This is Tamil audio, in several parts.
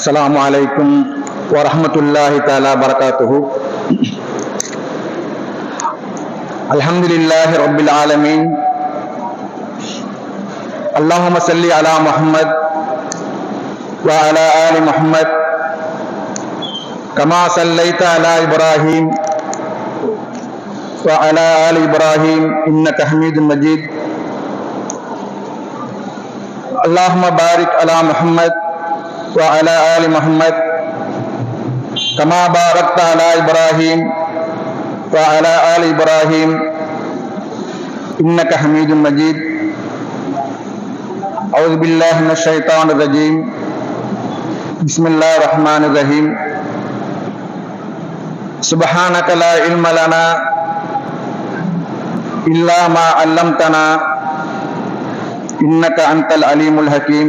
السلام عليكم ورحمة الله تعالى وبركاته. الحمد لله رب العالمين. اللهم صل على محمد وعلى آل محمد كما صليت على إبراهيم وعلى آل إبراهيم إنك حميد مجيد. اللهم بارك على محمد وعلى آل محمد كما باركت على إبراهيم وعلى آل إبراهيم إنك حميد مجيد. أعوذ بالله من الشيطان الرجيم. بسم الله الرحمن الرحيم. سبحانك لا علم لنا إلا ما علمتنا. إنك أنت العليم الحكيم.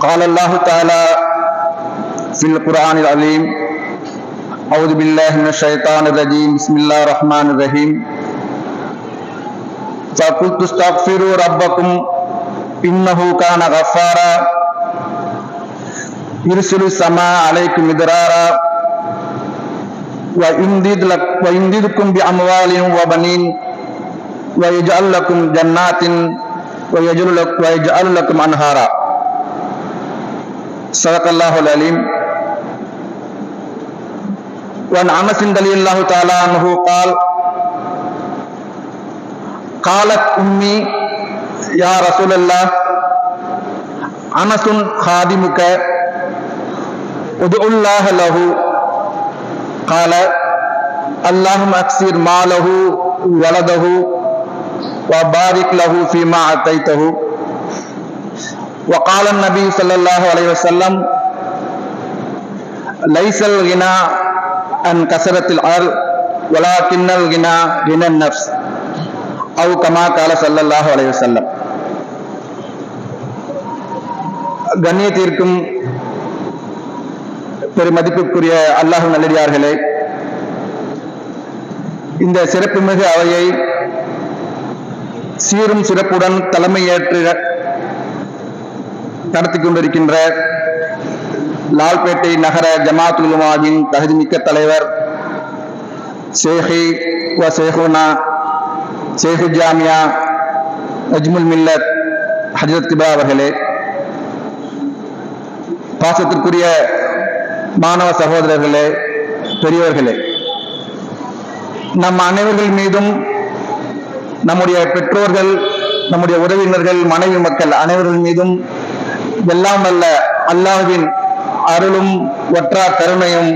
قال الله تعالى في القرآن العظيم أعوذ بالله من الشيطان الرجيم بسم الله الرحمن الرحيم. فقلت استغفروا ربكم إنه كان غفارا. يرسل السماء عليكم مدرارا. ويمدد ويمددكم بأموال وبنين. ويجعل لكم جنات. ويجعل لكم أنهارا. صدق الله العليم وعن انس رضي الله تعالى عنه قال قالت امي يا رسول الله انس خادمك ادع الله له قال اللهم اكسر ماله ولده وبارك له فيما اتيته وقال النبي صلى الله عليه وسلم ليس الغنى عن كثرة الأرض ولكن الغنى غنى النفس أو كما قال صلى الله عليه وسلم கண்ணியத்திற்கும் பெருமதிப்புக்குரிய அல்லாஹ் நல்லடியார்களே இந்த சிறப்புமிகு அவையை சீரும் சிறப்புடன் தலைமையேற்று நடத்தி கொண்டிருக்கின்ற லால்பேட்டை நகர ஜமாத் உலமாவின் தகுதிமிக்க தலைவர் ஷேஹி வ ஜாமியா அஜ்முல் மில்லத் ஹஜரத் கிபா அவர்களே. பாசத்திற்குரிய மாணவ சகோதரர்களே பெரியவர்களே நம் அனைவர்கள் மீதும் நம்முடைய பெற்றோர்கள் நம்முடைய உறவினர்கள் மனைவி மக்கள் அனைவர்கள் மீதும் எல்லாம் அல்ல அல்லாஹ்வின் அருளும் ஒற்றா கருணையும்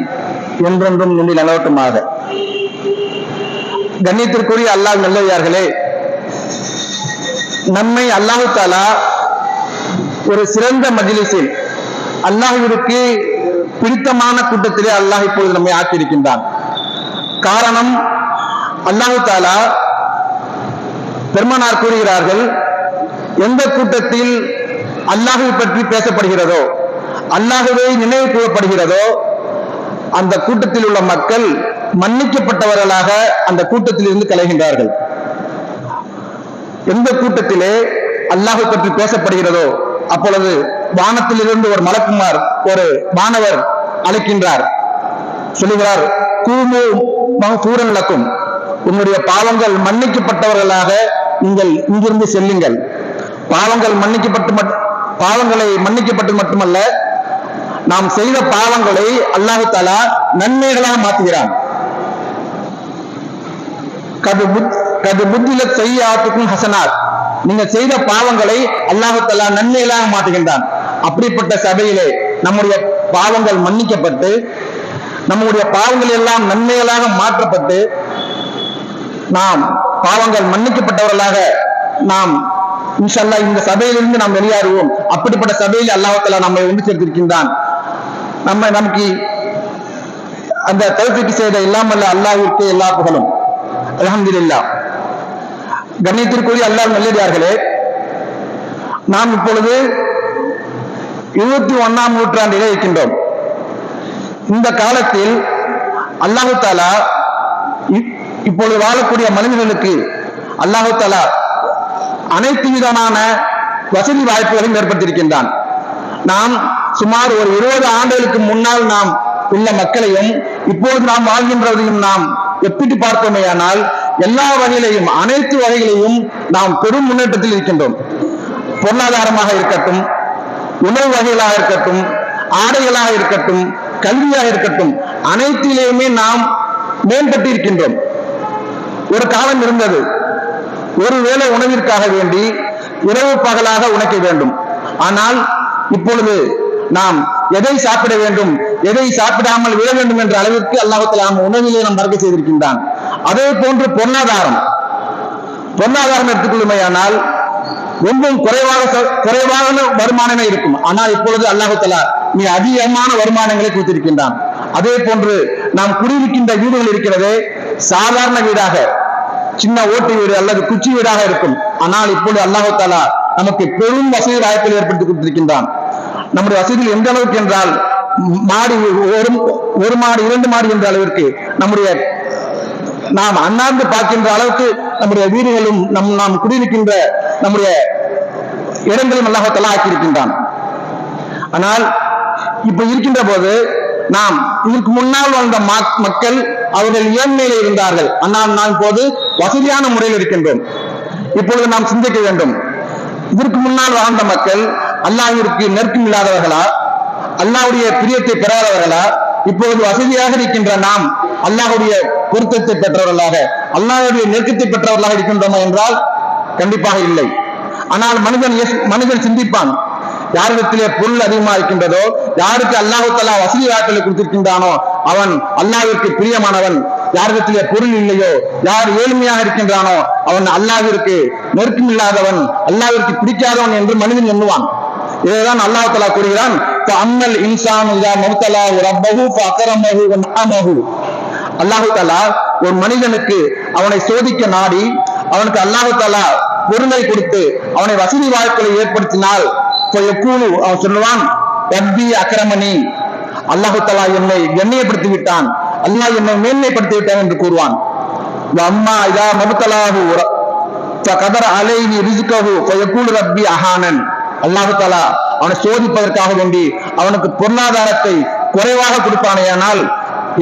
என்றென்றும் நின்று நிலவட்டுமாக. கண்ணியத்திற்குரிய அல்லாஹ் நல்லவையார்களே நம்மை அல்லாஹு தாலா ஒரு சிறந்த மஜிலிஸில் அல்லாஹுவிற்கு பிடித்தமான கூட்டத்திலே அல்லாஹ் இப்பொழுது நம்மை ஆக்கியிருக்கின்றான் காரணம் அல்லாஹு தாலா பெருமனார் கூறுகிறார்கள் எந்த கூட்டத்தில் அல்லாஹை பற்றி பேசப்படுகிறதோ அல்லாஹவே நினைவு கூறப்படுகிறதோ அந்த கூட்டத்தில் உள்ள மக்கள் மன்னிக்கப்பட்டவர்களாக அந்த கூட்டத்தில் இருந்து கலைகின்றார்கள். எந்த கூட்டத்திலே அல்லாஹை பற்றி பேசப்படுகிறதோ அப்பொழுது வானத்திலிருந்து ஒரு மலக்குமார் ஒரு மாணவர் அழைக்கின்றார். சொல்லுகிறார் கூமு மகூரன் லக்கும் உன்னுடைய பாவங்கள் மன்னிக்கப்பட்டவர்களாக நீங்கள் இங்கிருந்து செல்லுங்கள். பாவங்கள் மன்னிக்கப்பட்டு பாவங்களை மன்னிக்கப்பட்டு மட்டுமல்ல நாம் செய்த பாவங்களை அல்லாஹு தாலா நன்மைகளாக மாற்றுகிறான். கது புத்தில செய்யாத்துக்கும் ஹசனாத். நீங்க செய்த பாவங்களை அல்லாஹு தாலா நன்மைகளாக மாற்றுகின்றான். அப்படிப்பட்ட சபையிலே நம்முடைய பாவங்கள் மன்னிக்கப்பட்டு நம்முடைய பாவங்கள் எல்லாம் நன்மைகளாக மாற்றப்பட்டு நாம் பாவங்கள் மன்னிக்கப்பட்டவர்களாக நாம் இன்ஷல்லா இந்த சபையிலிருந்து நாம் வெளியாறுவோம். அப்படிப்பட்ட சபையில் அல்லாஹால நம்மை ஒன்று சேர்த்திருக்கின்றான். நம்ம நமக்கு அந்த தௌஃபிக்கு செய்த இல்லாமல் அல்லாஹிற்கு எல்லா புகழும். அலமதுல்லா கண்ணியத்திற்குரிய அல்லாஹ் நல்லதார்களே நாம் இப்பொழுது இருபத்தி ஒன்னாம் நூற்றாண்டிலே இருக்கின்றோம். இந்த காலத்தில் அல்லாஹு தாலா இப்பொழுது வாழக்கூடிய மனிதர்களுக்கு அல்லாஹு தாலா அனைத்து விதமான வசதி வாய்ப்புகளையும் ஏற்படுத்தியிருக்கின்றான். நாம் சுமார் ஒரு இருபது ஆண்டுகளுக்கு முன்னால் நாம் உள்ள மக்களையும் இப்போது நாம் வாழ்கின்றதையும் நாம் எப்பிட்டு பார்த்தோமேயானால் எல்லா வகையிலையும் அனைத்து வகைகளையும் நாம் பெரும் முன்னேற்றத்தில் இருக்கின்றோம். பொருளாதாரமாக இருக்கட்டும் உணவு வகைகளாக இருக்கட்டும் ஆடைகளாக இருக்கட்டும் கல்வியாக இருக்கட்டும் அனைத்திலேயுமே நாம் மேம்பட்டு இருக்கின்றோம் ஒரு காலம் இருந்தது. ஒருவேளை உணவிற்காக வேண்டி இரவு பகலாக உழைக்க வேண்டும். ஆனால் இப்பொழுது நாம் எதை சாப்பிட வேண்டும் எதை சாப்பிடாமல் விட வேண்டும் என்ற அளவிற்கு அல்லாஹத்தில் நாம் உணவிலே நாம் மறக்க செய்திருக்கின்றான். அதே போன்று பொருளாதாரம். பொருளாதாரம் எடுத்துக்கொள்ளுமையானால் ரொம்பவும் குறைவாக ச- குறைவான வருமானமே இருக்கும். ஆனால் இப்பொழுது அல்லாஹத்தலா நீ அதிகமான வருமானங்களை கொடுத்திருக்கின்றான். அதே போன்று நாம் குடியிருக்கின்ற வீடுகள் இருக்கிறதே சாதாரண வீடாக சின்ன ஓட்டு வீடு அல்லது குச்சி வீடாக இருக்கும். ஆனால் இப்பொழுது அல்லாஹு தாலா நமக்கு பெரும் வசதி வாய்ப்புகள் ஏற்படுத்தி கொடுத்திருக்கின்றான். நம்முடைய வசதியில் எந்த அளவுக்கு என்றால் மாடி ஒரு ஒரு மாடி இரண்டு மாடி என்ற அளவிற்கு நம்முடைய நாம் அண்ணாந்து பார்க்கின்ற அளவுக்கு நம்முடைய வீடுகளும் நம் நாம் குடியிருக்கின்ற நம்முடைய இடங்களும் அல்லாஹத்தலா ஆக்கியிருக்கின்றான். ஆனால் இப்ப இருக்கின்ற போது நாம் இதற்கு முன்னால் வாழ்ந்த மக்கள் அவர்கள் ஏழ்மையில இருந்தார்கள். ஆனால் நாம் இப்போது வசதியான முறையில் இருக்கின்றோம். இப்பொழுது நாம் சிந்திக்க வேண்டும். இதற்கு முன்னால் வாழ்ந்த மக்கள் அல்லாஹ்விற்கு நெருக்கம் இல்லாதவர்களா? அல்லாவுடைய பிரியத்தை பெறாதவர்களா? இப்பொழுது வசதியாக இருக்கின்ற நாம் அல்லாஹுடைய பொருத்தத்தை பெற்றவர்களாக அல்லாஹுடைய நெருக்கத்தை பெற்றவர்களாக இருக்கின்றோமா என்றால் கண்டிப்பாக இல்லை. ஆனால் மனிதன் மனிதன் சிந்திப்பான். யாரிடத்திலே பொருள் அதிகமா இருக்கின்றதோ யாருக்கு அல்லாஹு தலா வசதி வாய்ப்புகளை கொடுத்திருக்கின்றானோ அவன் அல்லாவிற்கு பிரியமானவன். யாரிடத்திலே பொருள் இல்லையோ யார் ஏழ்மையாக இருக்கின்றானோ அவன் அல்லாவிற்கு நெருக்கம் இல்லாதவன் அல்லாவிற்கு பிடிக்காதவன் என்று மனிதன் எண்ணுவான். இதைதான் அல்லாஹ் தலா கூறுகிறான் அம்மல் இன்சான் மௌத்தலா ரப்பஹு ஃபஅக்ரமஹு வ அல்லாஹு தாலா ஒரு மனிதனுக்கு அவனை சோதிக்க நாடி அவனுக்கு அல்லாஹு தாலா பொருளை கொடுத்து அவனை வசதி வாய்ப்புகளை ஏற்படுத்தினால் ஃபயக்கூலு, அவன் சொல்லுவான் ரப்பி அக்ரமணி. அல்லாஹு தாலா என்னை கண்ணியப்படுத்தி விட்டான் அல்லாஹ் என்னை மேன்மைப்படுத்தி விட்டான் என்று கூறுவான். அம்மா இதா மபுத்தலாஹு கதர் அலைனி ரிசுகஹு ஃபயக்கூலு ரப்பி அஹானன். அல்லாஹு தலா அவனை சோதிப்பதற்காக வேண்டி அவனுக்கு பொருளாதாரத்தை குறைவாக கொடுப்பானேயானால்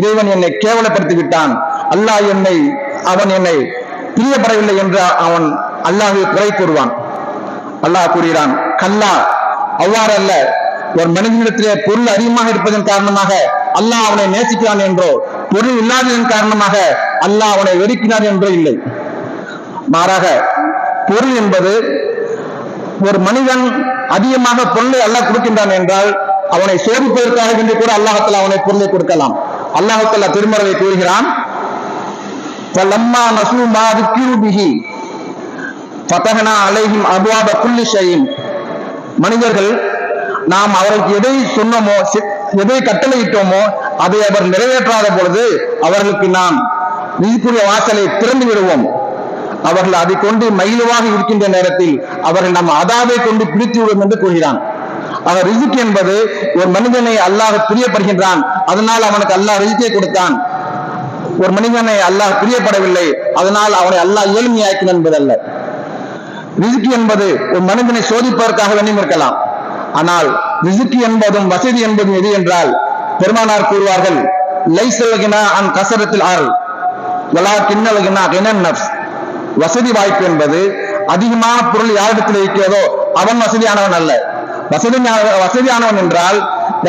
இறைவன் என்னை கேவலப்படுத்தி விட்டான் அல்லாஹ் என்னை அவன் என்னை பிரியப்படவில்லை என்று அவன் அல்லாஹை குறை கூறுவான். அல்லாஹ் கூறுகிறான் கல்லா அவ்வாறு அல்ல. ஒரு மனிதனிடத்திலே பொருள் அதிகமாக இருப்பதன் காரணமாக அல்லாஹ் அவனை நேசிக்கிறான் என்றோ பொருள் இல்லாததன் காரணமாக அல்லாஹ் அவனை வெறுக்கிறான் என்றோ இல்லை. மாறாக பொருள் என்பது ஒரு மனிதன் அதிகமாக பொருளை அல்லாஹ் கொடுக்கின்றான் என்றால் அவனை சோதிப்பதற்காக என்று கூட அல்லாஹத்தில் அவனை பொருளை கொடுக்கலாம். அல்லாஹத்தில் திருமறையை கூறுகிறான் அலைஹிம் அபுவாப குல்லி ஷையின். மனிதர்கள் நாம் அவருக்கு எதை சொன்னோமோ எதை கட்டளையிட்டோமோ அதை அவர் நிறைவேற்றாத பொழுது அவர்களுக்கு நாம் நீதிக்குரிய வாசலை திறந்து விடுவோம். அவர்கள் அதை கொண்டு மயிலுவாக இருக்கின்ற நேரத்தில் அவர்கள் நம் அதாவை கொண்டு பிடித்து விடும் என்று கூறுகிறான். அவர் ரிசிக் என்பது ஒரு மனிதனை அல்லாஹ் பிரியப்படுகின்றான். அதனால் அவனுக்கு அல்லாஹ் ரிசிக்கை கொடுத்தான். ஒரு மனிதனை அல்லாஹ் பிரியப்படவில்லை. அதனால் அவனை அல்லாஹ் ஏழ்மையாக்கினான் என்பதல்ல. ரிசுக்கி என்பது ஒரு மனிதனை சோதிப்பதற்காக வேண்டியும் இருக்கலாம். ஆனால் ரிசுக்கி என்பதும் வசதி என்பதும் எது என்றால் பெருமானார் கூறுவார்கள் லைசல்கினா அன் கசரத்தில் ஆறு வலா கிண்ணலகினா என்ன நப்ஸ் வசதி வாய்ப்பு என்பது அதிகமான பொருள் யாரிடத்தில் இருக்கிறதோ அவன் வசதியானவன் அல்ல. வசதி வசதியானவன் என்றால்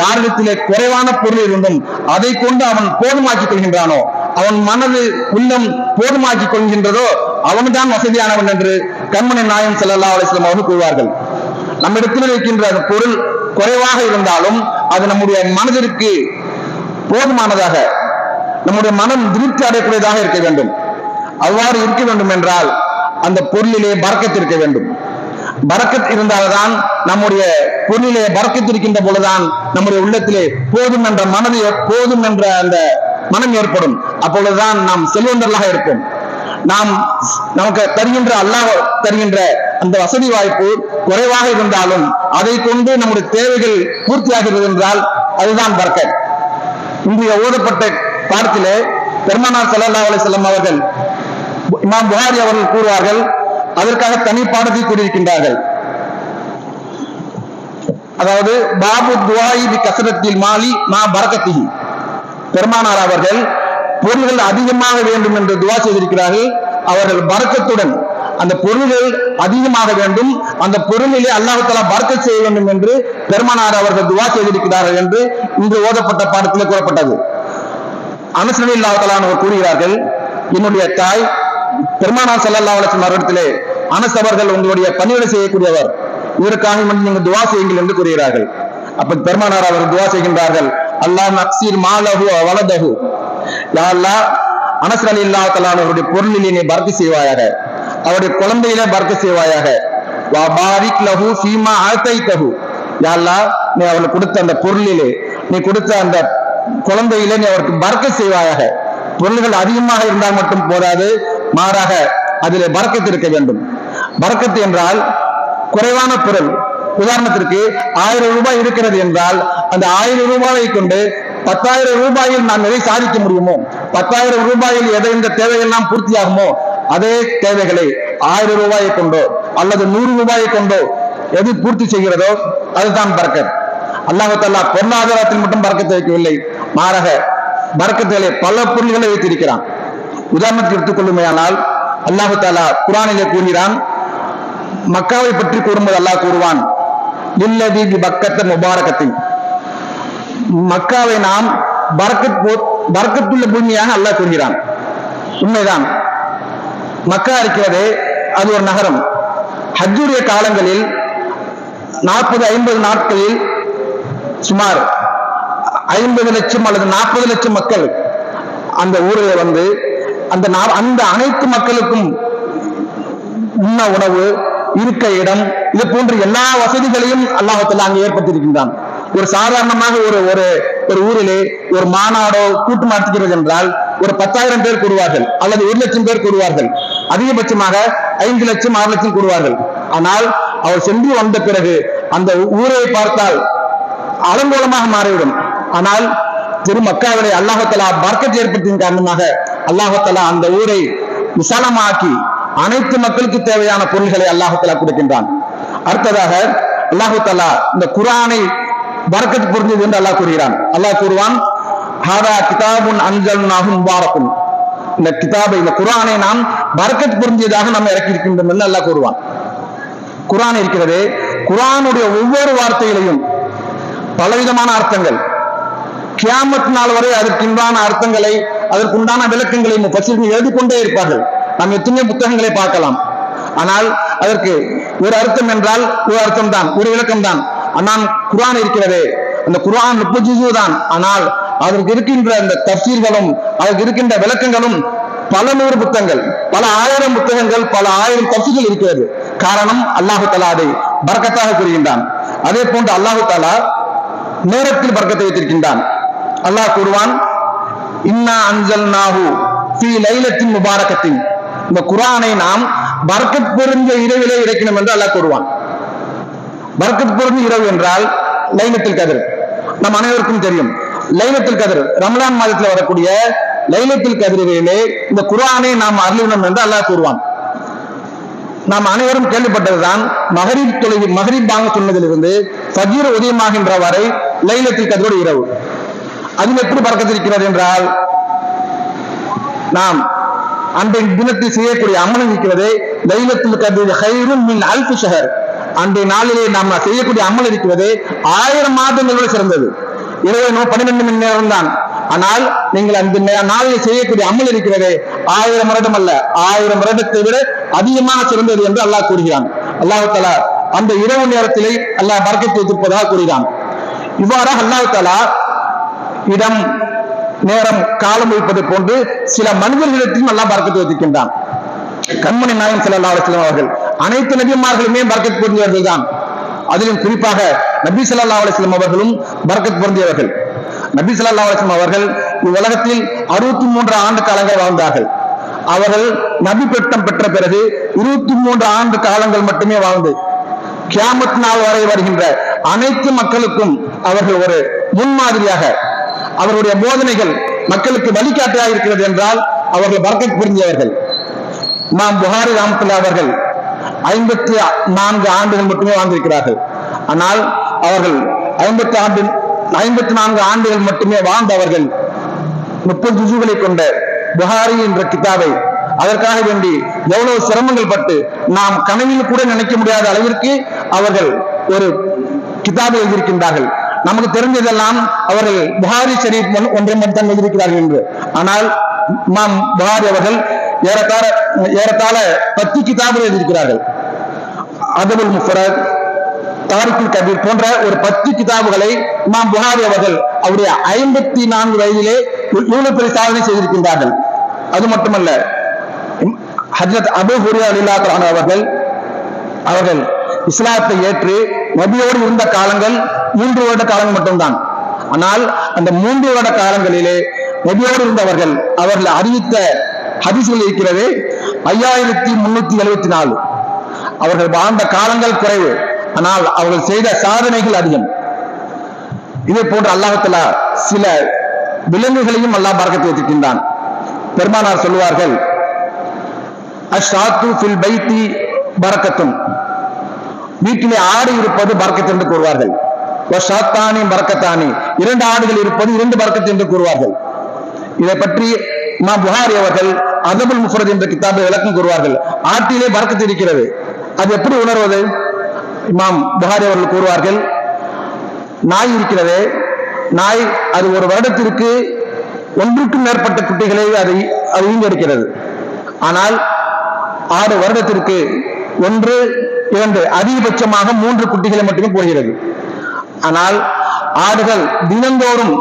யாரிடத்திலே குறைவான பொருள் இருந்தும் அதை கொண்டு அவன் போதுமாக்கிக் கொள்கின்றானோ அவன் மனது உள்ளம் போதுமாக்கிக் கொள்கின்றதோ அவன்தான் வசதியானவன் என்று கண்மணி நாயம் செல்லல்லா அலைஹி அவர்கள் கூறுவார்கள் நம்மிடத்தில் இருக்கின்ற அந்த பொருள் குறைவாக இருந்தாலும் அது நம்முடைய மனதிற்கு போதுமானதாக நம்முடைய மனம் திருப்தி அடையக்கூடியதாக இருக்க வேண்டும். அவ்வாறு இருக்க வேண்டும் என்றால் அந்த பொருளிலே பறக்கத்து இருக்க வேண்டும். பறக்கத் இருந்தால்தான் நம்முடைய பொருளிலே பறக்கத்து இருக்கின்ற பொழுதுதான் நம்முடைய உள்ளத்திலே போதும் என்ற மனது போதும் என்ற அந்த மனம் ஏற்படும். அப்பொழுதுதான் நாம் செல்வந்தர்களாக இருப்போம். நாம் நமக்கு தருகின்ற அல்லாஹ் தருகின்ற அந்த வசதி வாய்ப்பு குறைவாக இருந்தாலும் அதை கொண்டு நம்முடைய தேவைகள் பூர்த்தியாகிறது என்றால் அதுதான் பறக்கத் இன்றைய ஓதப்பட்ட பாடத்திலே பெருமானார் சல்லா அலி செல்லம் அவர்கள் இமாம் புகாரி அவர்கள் கூறுவார்கள் அதற்காக தனி பாடத்தை கூறியிருக்கின்றார்கள். அதாவது பாபு துவாயி கசரத்தில் மாலி மா பரக்கத்தி பெருமானார் அவர்கள் பொருள்கள் அதிகமாக வேண்டும் என்று துவா செய்திருக்கிறார்கள். அவர்கள் பறக்கத்துடன் அந்த பொருள்கள் அதிகமாக வேண்டும். அந்த பொருளிலே அல்லாஹ் பறக்க செய்ய வேண்டும் என்று பெருமானார் அவர்கள் துவா செய்திருக்கிறார்கள் என்று இன்று ஓதப்பட்ட பாடத்தில் கூறப்பட்டது. அனுசரணி இல்லாதலானவர் கூறுகிறார்கள் என்னுடைய தாய் பெருமானார் செல்லல்லா வளர்ச்சி வஸல்லம் அனஸ் அவர்கள் உங்களுடைய பணிவிடை செய்யக்கூடியவர். இதற்காக நீங்கள் துவா செய்யுங்கள் என்று கூறுகிறார்கள். அப்ப பெருமானார் அவர்கள் துவா செய்கின்றார்கள். அல்லாஹ் நக்சீர் மாலஹு வலதஹு யாரெல்லாம் அனசர் அலி ரலியல்லாஹு தஆலா பொருளிலே நீ பரக்கத் செய்வாயாக. அவருடைய குழந்தையிலே பரக்கத் செய்வாயாக. வா பாரிக் லஹு சீமா ஆழ்த்தை தகு அல்லாஹ் நீ அவளுக்கு கொடுத்த அந்த பொருளிலே நீ கொடுத்த அந்த குழந்தையிலே நீ அவருக்கு பறக்க செய்வாயாக. பொருள்கள் அதிகமாக இருந்தால் மட்டும் போதாது மாறாக அதிலே பறக்கத்து இருக்க வேண்டும். பறக்கத்து என்றால் குறைவான பொருள். உதாரணத்திற்கு ஆயிரம் ரூபாய் இருக்கிறது என்றால் அந்த ஆயிரம் ரூபாயை கொண்டு பத்தாயிரம் ரூபாயில் நாம் எதை சாதிக்க முடியுமோ? பத்தாயிரம் ரூபாயில் எதை இந்த தேவையெல்லாம் பூர்த்தியாகுமோ? அதே தேவைகளை ஆயிரம் ரூபாயை கொண்டோ அல்லது நூறு ரூபாயை கொண்டோ எது பூர்த்தி செய்கிறதோ அதுதான் பறக்கத். அல்லாஹ் பொருளாதாரத்தில் மட்டும் பறக்கத்தை வைக்கவில்லை. மாறாக பறக்கத்துகளை பல பொருள்களை வைத்திருக்கிறான். உதாரணத்துக்கு எடுத்துக்கொள்ளுமையானால் அல்லாஹு தாலா குரானிலே கூறுகிறான் மக்காவை பற்றி கூறும்போது அல்லாஹ் கூறுவான் இல்லதி பி பக்கத்த முபாரகத்தின் மக்காவை நாம் பரக்கத் போ- பரக்கத்துள்ள பூமியாக அல்லாஹ் கூறுகிறான். உண்மைதான். மக்கா இருக்கிறது அது ஒரு நகரம். ஹஜ்ஜுடைய காலங்களில் நாற்பது ஐம்பது நாட்களில் சுமார் ஐம்பது லட்சம் அல்லது நாற்பது லட்சம் மக்கள் அந்த ஊரில் வந்து அந்த நா- அந்த அனைத்து மக்களுக்கும் உண்ண உணவு இருக்க இடம் இது போன்ற எல்லா வசதிகளையும் அல்லாஹத்தில் அங்கே ஏற்படுத்தியிருக்கின்றான். ஒரு சாதாரணமாக ஒரு ஒரு ஒரு ஊரிலே ஒரு மாநாடோ கூட்டு நடத்துகிறது என்றால் ஒரு பத்தாயிரம் பேர் கூடுவார்கள் அல்லது ஒரு லட்சம் பேர் கூடுவார்கள். அதிகபட்சமாக ஐந்து லட்சம் ஆறு லட்சம் கூடுவார்கள். ஆனால் அவர் சென்று வந்த பிறகு அந்த ஊரை பார்த்தால் அலங்கோலமாக மாறிவிடும். ஆனால் திரு மக்காவிலே அல்லாஹத்தலா பர்க்கத் ஏற்படுத்தின் காரணமாக அல்லாஹத்தலா அந்த ஊரை விசாலமாக்கி அனைத்து மக்களுக்கு தேவையான பொருள்களை அல்லாஹத்தலா கொடுக்கின்றான். அடுத்ததாக அல்லாஹத்தலா இந்த குரானை பரக்கத் பொருந்தது என்று அல்லாஹ் கூறுகிறான். அல்லாஹ் கூறுவான் ஹாதா கிதாபுன் அஞ்சல் நாகும் முபாரக்கும் இந்த கிதாபை இந்த குரானை நாம் பரக்கத் பொருந்தியதாக நாம் இறக்கி இருக்கின்றோம் என்று அல்லாஹ் கூறுவான். குரான் இருக்கிறது குரானுடைய ஒவ்வொரு வார்த்தைகளையும் பலவிதமான அர்த்தங்கள். கியாமத் நாள் வரை அதற்குண்டான அர்த்தங்களை அதற்குண்டான விளக்கங்களை பசிர்கள் எழுதி கொண்டே இருப்பார்கள். நாம் எத்தனையோ புத்தகங்களை பார்க்கலாம். ஆனால் அதற்கு ஒரு அர்த்தம் என்றால் ஒரு அர்த்தம் தான் ஒரு விளக்கம் தான் ஆனால் குரான் இருக்கிறது. அந்த குரான் முப்பது தான். ஆனால் அதற்கு இருக்கின்ற அந்த தப்சீர்களும் அதற்கு இருக்கின்ற விளக்கங்களும் பல நூறு புத்தகங்கள் பல ஆயிரம் புத்தகங்கள் பல ஆயிரம் தப்சீர்கள் இருக்கிறது. காரணம் அல்லாஹு தலா அதை பறக்கத்தாக கூறுகின்றான். அதே போன்று அல்லாஹு தாலா நேரத்தில் பறக்கத்தை வைத்திருக்கின்றான். அல்லாஹ் கூறுவான் இன்னா அஞ்சல் நாகு ஸ்ரீ லைலத்தின் முபாரகத்தின். இந்த குரானை நாம் பறக்க புரிஞ்ச இரவிலே இறக்கணும் என்று அல்லாஹ் கூறுவான். பரக்கத் பொருந்திய இரவு என்றால் லைலத்தில் கதிர். நம் அனைவருக்கும் தெரியும். லைலத்தில் கதிர் ரமலான் மாதத்தில் வரக்கூடிய லைலத்தில் கதிரிலே இந்த குரானை நாம் அருளினோம் என்று அல்லாஹ் கூறுவான். நாம் அனைவரும் கேள்விப்பட்டதுதான் மகரீப் தொலைவி மகரீப் பாங்க சொன்னதிலிருந்து ஃபஜ்ர் உதயமாகின்ற வரை லைலத்தில் கதிரோடு இரவு. அதில் எப்படி பறக்கத்திருக்கிறது என்றால் நாம் அன்றைய தினத்தில் செய்யக்கூடிய அமலம் இருக்கிறது லைலத்தில் கதிர் ஹைரும் மின் அல்பு ஷஹர். அன்றைய நாளிலே நாம் செய்யக்கூடிய அமல் இருக்கிறது. ஆயிரம் மாதங்களோட சிறந்தது. இருபது பன்னிரெண்டு மணி நேரம் தான். ஆனால் நீங்கள் அந்த நாளில் செய்யக்கூடிய அமல் இருக்கிறது. ஆயிரம் வருடம் அல்ல. ஆயிரம் வருடத்தை விட அதிகமாக சிறந்தது என்று அல்லாஹ் கூறுகிறான். அல்லாஹு தலா அந்த இரவு நேரத்திலே அல்லாஹ் பறக்கத்து வைத்திருப்பதாக கூறுகிறான். இவ்வாறாக அல்லாஹு தலா இடம் நேரம் காலம் வைப்பது போன்று சில மனிதர்களிடத்தையும் அல்லாஹ் பறக்கத்து வைத்திருக்கின்றான். கண்மணி நாயம் ஸல்லல்லாஹு அலுவலம் அவர்கள் அனைத்து நபிமார்களுமே பரக்கத் பொருந்தியவர்கள் தான். அதிலும் குறிப்பாக நபி ஸல்லல்லாஹு அலுவலம் அவர்களும் பரக்கத் பொருந்தியவர்கள். நபி ஸல்லல்லாஹு அலுவலம் அவர்கள் இவ்வுலகத்தில் அறுபத்தி மூன்று ஆண்டு காலங்கள் வாழ்ந்தார்கள். அவர்கள் நபி பெட்டம் பெற்ற பிறகு இருபத்தி மூன்று ஆண்டு காலங்கள் மட்டுமே வாழ்ந்து கியாமத் நாள் வரை வருகின்ற அனைத்து மக்களுக்கும் அவர்கள் ஒரு முன்மாதிரியாக அவருடைய போதனைகள் மக்களுக்கு வழிகாட்டியாக இருக்கிறது என்றால் அவர்கள் பரக்கத் புரிஞ்சவர்கள் நாம் புகாரி ராமத்துல்லா அவர்கள் ஐம்பத்தி நான்கு ஆண்டுகள் மட்டுமே வாழ்ந்திருக்கிறார்கள். ஆனால் அவர்கள் ஐம்பத்தி ஆண்டு ஐம்பத்தி நான்கு ஆண்டுகள் மட்டுமே வாழ்ந்தவர்கள் முப்பது ஜுசுகளை கொண்ட புகாரி என்ற கிதாபை அதற்காக வேண்டி எவ்வளவு சிரமங்கள் பட்டு நாம் கனவில் கூட நினைக்க முடியாத அளவிற்கு அவர்கள் ஒரு கிதாபை எழுதியிருக்கின்றார்கள். நமக்கு தெரிஞ்சதெல்லாம் அவர்கள் புகாரி ஷரீப் ஒன்றை மட்டும் எழுதியிருக்கிறார்கள் என்று. ஆனால் மாம் புகாரி அவர்கள் ஏறத்தாழ ஏறத்தாழ பத்து கிதாபுகள் எழுதியிருக்கிறார்கள். அதபுல் முஃபரத் தாரிக்குல் கபீர் போன்ற ஒரு பத்து கிதாபுகளை இமாம் புகாரி அவர்கள் அவருடைய ஐம்பத்தி நான்கு வயதிலே இவ்வளவு பெரிய சாதனை செய்திருக்கின்றார்கள். அது மட்டுமல்ல ஹஜரத் அபு ஹுரியா அலில்லாத்தலான அவர்கள் அவர்கள் இஸ்லாத்தை ஏற்று நபியோடு இருந்த காலங்கள் மூன்று வருட காலங்கள் மட்டும்தான். ஆனால் அந்த மூன்று வருட காலங்களிலே நபியோடு இருந்தவர்கள் அவர்கள் அறிவித்த ஹதீஸ்கள் இருக்கிறது ஐயாயிரத்தி முன்னூத்தி எழுபத்தி நாலு. அவர்கள் வாழ்ந்த காலங்கள் குறைவு. ஆனால் அவர்கள் செய்த சாதனைகள் அதிகம். இதே போன்று அல்லாஹத்துல சில விலங்குகளையும் அல்லாஹ் பறக்கத்து வைத்திருக்கின்றான். பெருமானார் சொல்லுவார்கள் அஷாத்து ஃபில் பைத்தி பறக்கத்தும் வீட்டிலே ஆடு இருப்பது பறக்கத்து என்று கூறுவார்கள். ஷாத்தானி பறக்கத்தானி இரண்டு ஆடுகள் இருப்பது இரண்டு பறக்கத்து என்று கூறுவார்கள். இதை பற்றி இமாம் புகாரி அவர்கள் அதபுல் முஃபரத் என்ற கிதாபை விளக்கம் கூறுவார்கள். ஆட்டிலே பறக்கத்து இருக்கிறது. அது எப்படி உணர்வது? இமாம் புகாரி அவர்கள் கூறுவார்கள் நாய் இருக்கிறது நாய் அது ஒரு வருடத்திற்கு ஒன்றுக்கும் மேற்பட்ட குட்டிகளை அதை அது ஈங்கெடுக்கிறது ஆனால் ஆறு வருடத்திற்கு ஒன்று இரண்டு அதிகபட்சமாக மூன்று குட்டிகளை மட்டுமே போகிறது ஆனால் ஆடுகள் தினந்தோறும்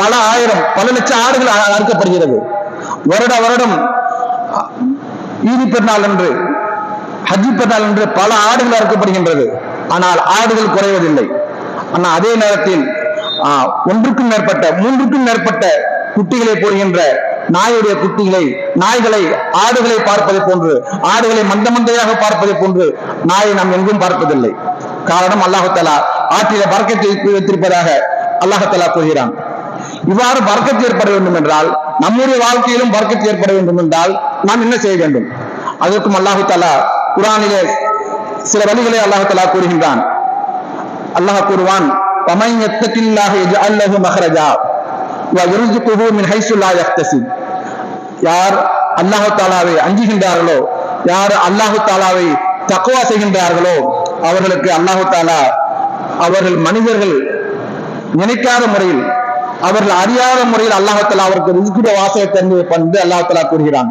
பல ஆயிரம் பல லட்சம் ஆடுகள் அறுக்கப்படுகிறது. வருட வருடம் ஈதி பெருநாள் என்று ஹஜ்ஜி பெருநாள் என்று பல ஆடுகள் அறுக்கப்படுகின்றது. ஆனால் ஆடுகள் குறைவதில்லை. ஆனால் அதே நேரத்தில் ஒன்றுக்கும் மேற்பட்ட மூன்றுக்கும் மேற்பட்ட குட்டிகளை போடுகின்ற நாயுடைய குட்டிகளை நாய்களை ஆடுகளை பார்ப்பதை போன்று ஆடுகளை மந்த மந்தையாக பார்ப்பதை போன்று நாயை நாம் எங்கும் பார்ப்பதில்லை. காரணம் அல்லாஹத்தலா ஆற்றில பறக்கத்தை வைத்திருப்பதாக அல்லாஹத்தலா கூறுகிறான். இவ்வாறு பறக்கத்து ஏற்பட வேண்டும் என்றால் நம்முடைய வாழ்க்கையிலும் பறக்கத்து ஏற்பட வேண்டும் என்றால் நாம் என்ன செய்ய வேண்டும்? அதற்கும் அல்லாஹு தாலா குரானிலே சில வழிகளை அல்லாஹு தலா கூறுகின்றான். அல்லாஹ் கூறுவான் யார் அல்லாஹு தாலாவை அஞ்சுகின்றார்களோ யார் அல்லாஹு தாலாவை தக்குவா செய்கின்றார்களோ அவர்களுக்கு அல்லாஹு தாலா அவர்கள் மனிதர்கள் நினைக்காத முறையில் அவர்கள் அறியாத முறையில் அல்லாஹத்தலா அவருக்கு ரிஸ்குடைய வாசலை தந்து வந்து அல்லாஹத்தலா கூறுகிறான்.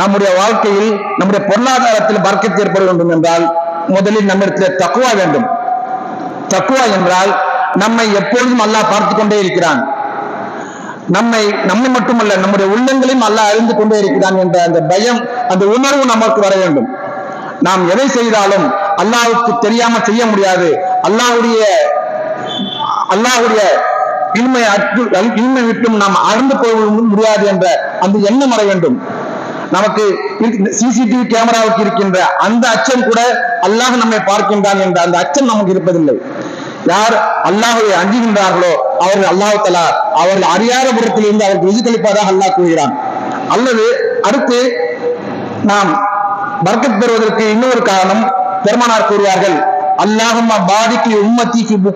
நம்முடைய வாழ்க்கையில் நம்முடைய பொருளாதாரத்தில் பறக்கத்து ஏற்பட வேண்டும் என்றால் முதலில் நம்மிடத்தில் தக்குவா வேண்டும். தக்குவா என்றால் நம்மை எப்பொழுதும் அல்லாஹ் பார்த்து கொண்டே இருக்கிறான். நம்மை நம்மை மட்டுமல்ல நம்முடைய உள்ளங்களையும் அல்லாஹ் அறிந்து கொண்டே இருக்கிறான் என்ற அந்த பயம் அந்த உணர்வு நமக்கு வர வேண்டும். நாம் எதை செய்தாலும் அல்லாஹுக்கு தெரியாம செய்ய முடியாது. அல்லாஹ்வுடைய அல்லாஹுடைய இன்மை அற்று இன்மை விட்டும் நாம் அறந்து போவதும் முடியாது என்ற அந்த எண்ணம் வர வேண்டும். நமக்கு சிசிடிவி கேமராவுக்கு இருக்கின்ற அந்த அச்சம் கூட அல்லாஹ் நம்மை பார்க்கின்றான் என்ற அந்த அச்சம் நமக்கு இருப்பதில்லை. யார் அல்லாஹை அஞ்சுகின்றார்களோ அவர்கள் அல்லாஹ் தலா அவர்கள் அறியாத புறத்தில் இருந்து அவருக்கு ரிசுக்களிப்பதாக அல்லாஹ் கூறுகிறான். அல்லது அடுத்து நாம் பரக்கத் பெறுவதற்கு இன்னொரு காரணம் பெருமானார் கூறுவார்கள் அல்லாஹும் பாதிக்கு உம்மத்திக்கு ஃபி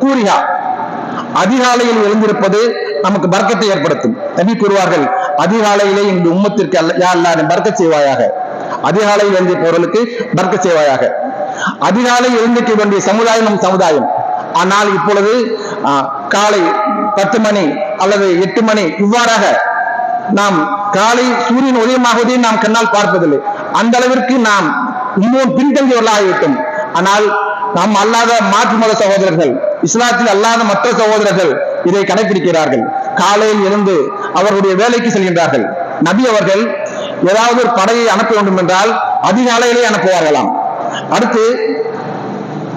அதிகாலையில் எழுந்திருப்பது நமக்கு பறக்கத்தை ஏற்படுத்தும். நபி கூறுவார்கள் அதிகாலையிலே இந்த உம்மத்திற்கு அல்ல யா அல்லா நீ செய்வாயாக? அதிகாலையில் எழுந்திருப்பவர்களுக்கு பறக்கச் செய்வாயாக. அதிகாலை எழுந்திருக்க வேண்டிய சமுதாயம் நம் சமுதாயம். ஆனால் இப்பொழுது காலை பத்து மணி அல்லது எட்டு மணி இவ்வாறாக நாம் காலை சூரியன் உதயமாகுவதை நாம் கண்ணால் பார்ப்பதில்லை. அந்த அளவிற்கு நாம் இன்னும் பின்தங்கியவர்களாகிவிட்டோம். ஆனால் நாம் அல்லாத மாற்று மத சகோதரர்கள் இஸ்லாத்தில் அல்லாத மற்ற சகோதரர்கள் இதை கடைபிடிக்கிறார்கள் காலையில் எழுந்து அவர்களுடைய வேலைக்கு செல்கின்றார்கள். நபி அவர்கள் ஏதாவது ஒரு படையை அனுப்ப வேண்டும் என்றால் அதிகாலையிலே அனுப்புவார்களாம். அடுத்து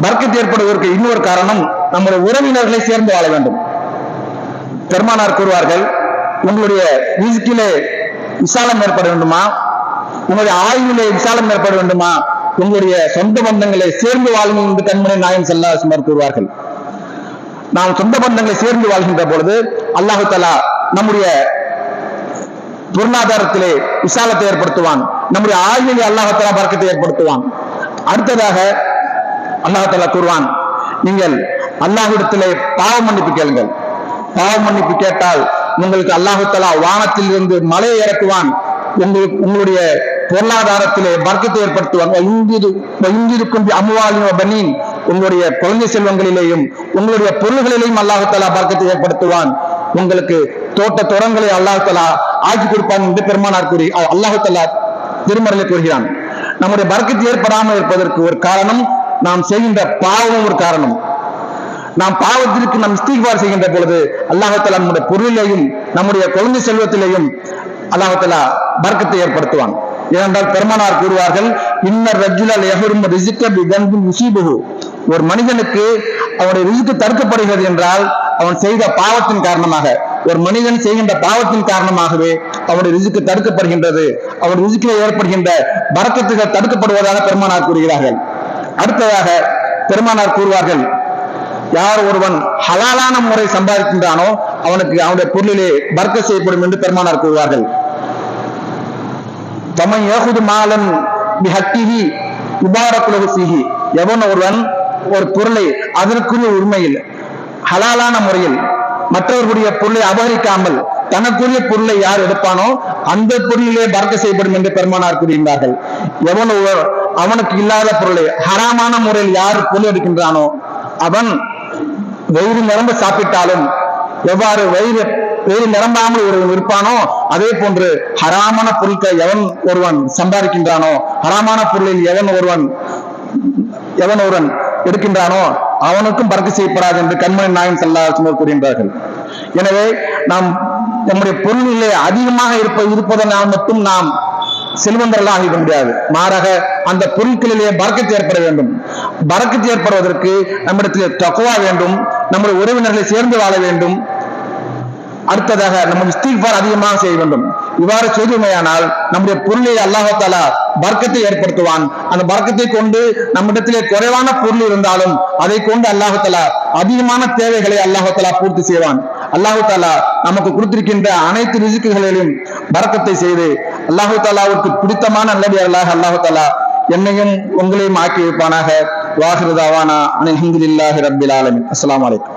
பர்க்கத்து ஏற்படுவதற்கு இன்னொரு காரணம் நம்முடைய உறவினர்களை சேர்ந்து வாழ வேண்டும். பெருமானார் கூறுவார்கள் உங்களுடைய ரிஸ்கிலே விசாலம் ஏற்பட வேண்டுமா? உங்களுடைய ஆய்விலே விசாலம் ஏற்பட வேண்டுமா? உங்களுடைய சொந்த பந்தங்களை சேர்ந்து வாழும் என்று கண்மணி நாயம் செல்லா சுமார் கூறுவார்கள். நாம் சொந்த பந்தங்களை சேர்ந்து வாழ்கின்ற பொழுது அல்லாஹு தலா நம்முடைய பொருளாதாரத்திலே விசாலத்தை ஏற்படுத்துவான். நம்முடைய ஆழ்நிலை அல்லாஹத்தலா பறக்கத்தை ஏற்படுத்துவான். அடுத்ததாக அல்லாஹத்தலா கூறுவான் நீங்கள் அல்லாஹிடத்திலே பாவ மன்னிப்பு கேளுங்கள். பாவ மன்னிப்பு கேட்டால் உங்களுக்கு அல்லாஹுத்தலா வானத்தில் இருந்து மலையை இறக்குவான். உங்களுக்கு உங்களுடைய பொருளாதாரத்திலே வர்க்கத்தை ஏற்படுத்துவான். இந்திது இந்திருக்கும் அமுவாலின் பனீன். உங்களுடைய குழந்தை செல்வங்களிலேயும் உங்களுடைய பொருள்களிலேயும் அல்லாஹாலா பறக்கத்தை ஏற்படுத்துவான். உங்களுக்கு தோட்ட துறங்களை அல்லாஹாலா ஆக்கி கொடுப்பான் என்று பெருமானார் கூறி அல்லாஹாலா திருமறையில் கூறுகிறான். நம்முடைய பறக்கத்து ஏற்படாமல் இருப்பதற்கு ஒரு காரணம் நாம் செய்கின்ற பாவம் ஒரு காரணம். நாம் பாவத்திற்கு நாம் இஸ்திகார் செய்கின்ற பொழுது அல்லாஹாலா நம்முடைய பொருளிலேயும் நம்முடைய குழந்தை செல்வத்திலேயும் அல்லாஹாலா பர்க்கத்தை ஏற்படுத்துவான். ஏனென்றால் பெருமானார் கூறுவார்கள் இன்னர் ரஜுலல் எஹரும் ரிசிக்க பிதன்பு முசீபுகு ஒரு மனிதனுக்கு அவனுடைய ரிசுக்கு தடுக்கப்படுகிறது என்றால் அவன் செய்த பாவத்தின் காரணமாக ஒரு மனிதன் செய்கின்ற பாவத்தின் காரணமாகவே அவனுடைய ரிசுக்கு தடுக்கப்படுகின்றது. அவன் ரிசுக்கில் ஏற்படுகின்ற பறக்கத்துகள் தடுக்கப்படுவதாக பெருமானார் கூறுகிறார்கள். அடுத்ததாக பெருமானார் கூறுவார்கள் யார் ஒருவன் ஹலாலான முறை சம்பாதிக்கின்றானோ அவனுக்கு அவனுடைய பொருளிலே பர்க்க செய்யப்படும் என்று பெருமானார் கூறுவார்கள். தமன் ஏகுது மாலன் உபாரக்குலகு சிஹி எவன் ஒருவன் ஒரு பொருளை அதற்குரிய உரிமையில் ஹலாலான முறையில் மற்றவர்களுடைய பொருளை அபகரிக்காமல் தனக்குரிய பொருளை யார் எடுப்பானோ அந்த பொருளிலே பறக்க செய்யப்படும் என்று பெருமானார் கூறுகின்றார்கள் எவன் அவனுக்கு இல்லாத பொருளை ஹராமான முறையில் யார் பொருள் எடுக்கின்றானோ அவன் வயிறு நிரம்ப சாப்பிட்டாலும் எவ்வாறு வயிறு வயிறு நிரம்பாமல் ஒருவன் இருப்பானோ அதே போன்று ஹராமான பொருட்களை எவன் ஒருவன் சம்பாதிக்கின்றானோ ஹராமான பொருளில் எவன் ஒருவன் எவன் ஒருவன் எடுக்கின்றானோ அவனுக்கும் பறக்க செய்யப்படாது என்று கண்மணி நாயன் செல்லா கூறுகின்றார்கள். எனவே நாம் நம்முடைய பொருளிலே அதிகமாக இருப்ப இருப்பதனால் மட்டும் நாம் செல்வந்தர்களாக இருக்க முடியாது. மாறாக அந்த பொருட்களிலே பறக்கத்து ஏற்பட வேண்டும். பறக்கத்து ஏற்படுவதற்கு நம்மிடத்திலே தக்குவா வேண்டும். நம்முடைய உறவினர்களை சேர்ந்து வாழ வேண்டும். அடுத்ததாக நம்ம இஸ்திஃபார் அதிகமாக செய்ய வேண்டும். இவ்வாறு செய்துமையானால் நம்முடைய பொருளை அல்லாஹாலா பர்க்கத்தை ஏற்படுத்துவான். அந்த பர்க்கத்தை கொண்டு நம்மிடத்திலே குறைவான பொருள் இருந்தாலும் அதை கொண்டு அல்லாஹாலா அதிகமான தேவைகளை அல்லாஹாலா பூர்த்தி செய்வான். அல்லாஹு தாலா நமக்கு கொடுத்திருக்கின்ற அனைத்து ரிசுக்குகளிலும் பறக்கத்தை செய்து அல்லாஹு தாலாவுக்கு பிடித்தமான நல்லடியார்களாக அல்லாஹு தாலா என்னையும் உங்களையும் ஆக்கி வைப்பானாக. வாகிருதாவானா அனில் ரப்பில் ஆலமின். அஸ்லாம் வலைக்கம்